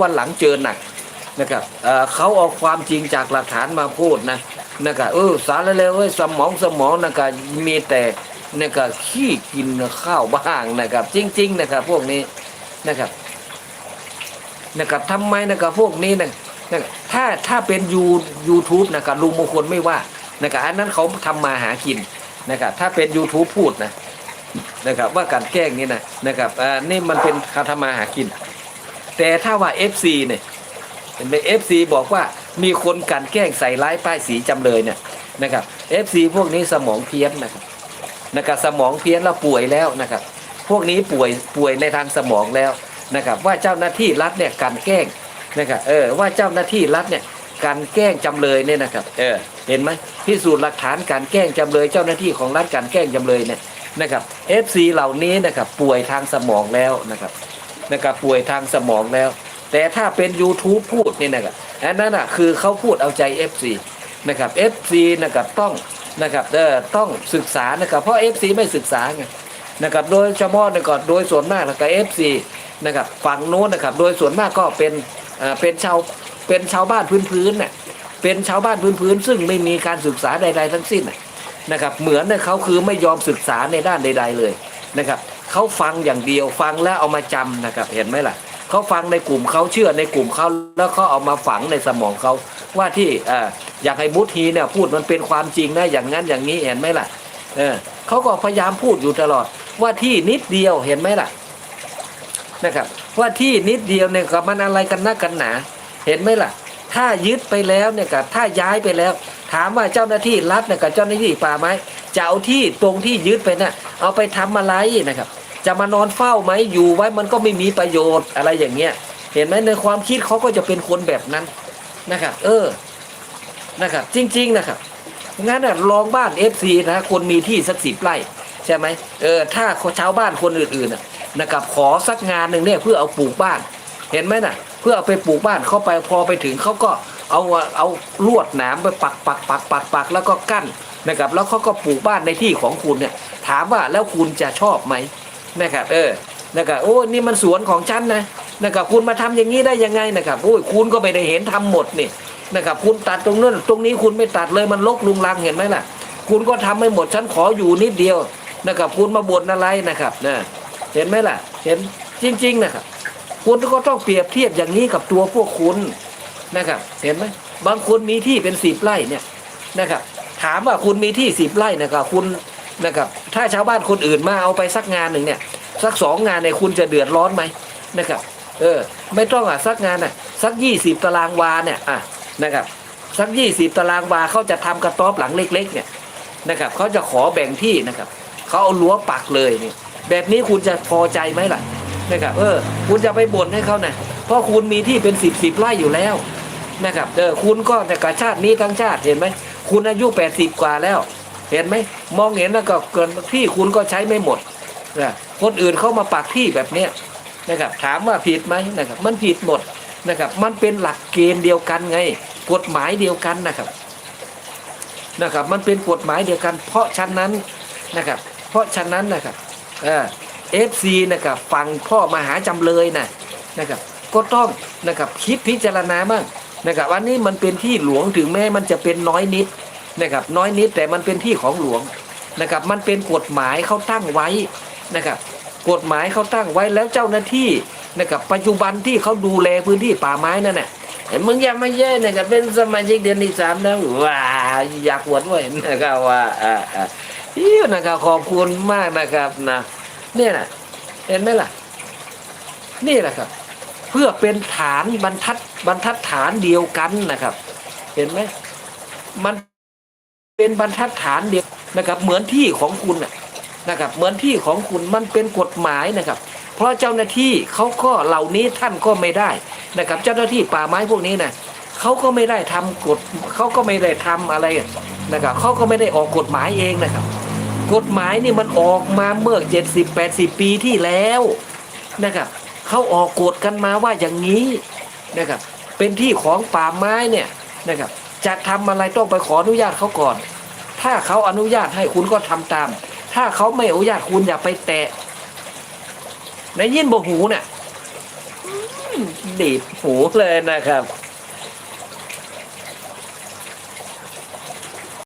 วันหลังเจอหนักนะครับเเขาเอาความจริงจากหลักฐานมาพูดนะนะครับเออสารเลวเว้ยสมองสมองนะครับมีแต่นะครับขี้กินข้าวบ้างนะครับ จริง ๆ นะครับ พวกนี้นะครับนะครับทำไมนะครับพวกนี้นะนะครับถ้าถ้าเป็นยูยูทูบนะครับลุงมงคลไม่ว่านะครับอันนั้นเขาทำมาหากินนะครับถ้าเป็น YouTube พูดนะนะครับว่าการแกล้งนี่นะนะครับอ่านี่มันเป็นการทำมาหากิน แต่ถ้าว่า FC เนี่ยเห็นไหม FC บอกว่ามีคนกันแกล้งใส่ร้ายป้ายสีจำเลยเนี่ยนะครับ FC พวกนี้สมองเพี้ยนนะครับนะครับสมองเพี้ยนแล้วป่วยแล้วนะครับ พวกนี้ป่วยป่วยในทางสมองแล้วนะครับ ว่าเจ้าหน้าที่รัฐเนี่ยกันแกล้งนะครับเออว่าเจ้าหน้าที่รัฐเนี่ยกันแกล้งจำเลยเนี่ยนะครับ เออ เห็นไหมพิสูจน์หลักฐานการแกล้งจำเลย เจ้าหน้าที่ของรัฐการแกล้งจำเลยเนี่ยนะครับ FC เหล่านี้นะครับป่วยทางสมองแล้วนะครับ นะครับป่วยทางสมองแล้ว แต่ถ้าเป็น YouTube พูดนี่นะครับอันนั้นอะคือเขาพูดเอาใจ FC นะครับ FC นะครับต้องนะครับเออต้องศึกษานะครับเพราะ FC ไม่ศึกษาไงนะครับโดยเฉพาะนะครับโดยส่วนมากนะครับ FC นะครับฝั่งโน้นนะครับโดยส่วนมากก็เป็นอ่าเป็นชาวเป็นชาวบ้านพื้นๆน่ะเป็นชาวบ้านพื้นๆซึ่งไม่มีการศึกษาใด ๆ ทั้งสิ้นนะนะครับเหมือนเนี่ยเขาคือไม่ยอมศึกษาในด้านใด ๆเลยนะครับ เขาฟังอย่างเดียวฟังแล้วเอามาจำนะครับเห็นไหมล่ะเขาฟังในกลุ่มเขาเชื่อในกลุ่มเขาแล้วเขาเอามาฝังในสมองเขาว่าที่ออยากให้มุทีเนี่ยพูดมันเป็นความจริงนะอย่างนั้นอย่างนี้เห็นไหมล่ะเออเขาก็พยายามพูดอยู่ตลอด ว่าที่นิดเดียวเห็นไหมล่ะนะครับว่าที่นิดเดียวเนี่ยกับมันอะไรกันนักกันหนา เห็นไหมล่ะ ถ้ายึดไปแล้วเนี่ยกับถ้าย้ายไปแล้ว ถามว่าเจ้าหน้าที่รัฐเนี่ยกับเจ้าหน้าที่ป่าไม้ จะเอาที่ตรงที่ยึดไปน่ะเอาไปทำอะไรนะครับ จะมานอนเฝ้าไหมอยู่ไว้มันก็ไม่มีประโยชน์อะไรอย่างเงี้ยเห็นไหมในความคิดเขาก็จะเป็นคนแบบนั้นนะครับ เออนะครับ จริง ๆนะครับงั้นนะลองบ้าน FC นะคนมีที่สักสิบไร่ใช่ไหมเออถ้าชาวบ้านคนอื่นๆนะครับขอสักงานหนึ่งเนี่ยเพื่อเอาปลูกบ้าน เห็นไหมน่ะ เพื่อเอาไปปลูกบ้านเข้าไปพอไปถึงเขาก็ เอาเอาลวดหนามไปปักปักปักปักปักแล้วก็กั้นนะครับแล้วเขาก็ปลูกบ้านในที่ของคุณเนี่ยถามว่าแล้วคุณจะชอบไหมนะครับเออนะครับโอ้นี่มันสวนของฉันนะนะครับคุณมาทำอย่างนี้ได้ยังไงนะครับโอ้ยคุณก็ไม่ได้เห็นทำหมดนี่นะครับคุณตัดตรงนั้นตรงนี้คุณไม่ตัดเลยมันลกลุงลังเห็นไหมล่ะ คุณก็ทำไม่หมดฉันขออยู่นิดเดียวนะครับคุณมาบ่นอะไรนะครับนะเห็นไหมล่ะ เห็นจริง ๆ นะครับ คุณก็ต้องเปรียบเทียบอย่างนี้กับตัวพวกคุณ นะครับ เห็นไหมบางคนมีที่เป็นสิบไร่เนี่ยนะครับ ถามว่าคุณมีที่สิบไร่นะครับคุณนะครับถ้าชาวบ้านคนอื่นมาเอาไปสักงานหนึ่งเนี่ย สักสองงานเนี่ยคุณจะเดือดร้อนไหมนะครับ เออ ไม่ต้องอะสักงานอะสักยี่สิบตารางวาเนี่ยอะนะครับ สักยี่สิบตารางวาเขาจะทำกระต๊อบหลังเล็ก ๆ เนี่ยนะครับเขาจะขอแบ่งที่นะครับเขาเอารั้วปักเลยนี่แบบนี้คุณจะพอใจไหมล่ะนะครับเออ คุณจะไปบ่นให้เขานะเพราะคุณมีที่เป็นสิบสิบไร่อยู่แล้ว นะครับเออคุณก็แต่กชาตินี้ทั้งชาติเห็นไหมคุณอายุแปดสิบกว่าแล้ว เห็นไหมมองเห็นแล้วก็เกินที่คุณก็ใช้ไม่หมดนะคนอื่นเข้ามาปักที่แบบเนี้ยนะครับถามว่าผิดไหมนะครับมันผิดหมดนะครับมันเป็นหลักเกณฑ์เดียวกันไง กฎหมายเดียวกันนะครับนะครับมันเป็นกฎหมายเดียวกัน เพราะฉะนั้นนะครับเพราะฉะนั้นนะครับเอฟซีนะครับฟังพ่อมหาจำเลยนะนะครับก็ต้องนะครับคิดพิจารณาบ้าง นะครับวันนี้มันเป็นที่หลวงถึงแม้มันจะเป็นน้อยนิดนะครับน้อยนิดแต่มันเป็นที่ของหลวงนะครับมันเป็นกฎหมายเขาตั้งไว้นะครับกฎหมายเขาตั้งไว้แล้วเจ้าหน้าที่นะครับปัจจุบันที่เขาดูแลพื้นที่ป่าไม้นั่นน่ะเห็นมึงอย่ามาแย่นะครับเป็นสมาชิกเดือนที่สามแล้วว้าอยากหวดด้วยนะครับว่าอ่าอ่าอิ้วนะครับขอบคุณมากนะครับนะเนี่ยนะเห็นไหมล่ะนี่แหละครับ เพื่อเป็นฐานบรรทัดบรรทัดฐานเดียวกันนะครับ เห็นไหมมันเป็นบรรทัดฐานเดียวนะครับ เหมือนที่ของคุณนะครับ เหมือนที่ของคุณมันเป็นกฎหมายนะครับ เพราะเจ้าหน้าที่เขาก็เหล่านี้ท่านก็ไม่ได้นะครับ เจ้าหน้าที่ป่าไม้พวกนี้นะเขาก็ไม่ได้ทำกฎเขาก็ไม่ได้ทำอะไรนะครับเขาก็ไม่ได้ออกกฎหมายเองนะครับ กฎหมายนี่มันออกมาเมื่อ 70 80 ปีที่แล้วนะครับ เขาออกกฎกันมาว่าอย่างนี้นะครับ เป็นที่ของป่าไม้เนี่ยนะครับจะทำอะไรต้องไปขออนุญาตเขาก่อน ถ้าเขาอนุญาตให้คุณก็ทำตาม ถ้าเขาไม่อนุญาตคุณอย่าไปแตะในยินบหูเนี่ยดีบหูเลยนะครับ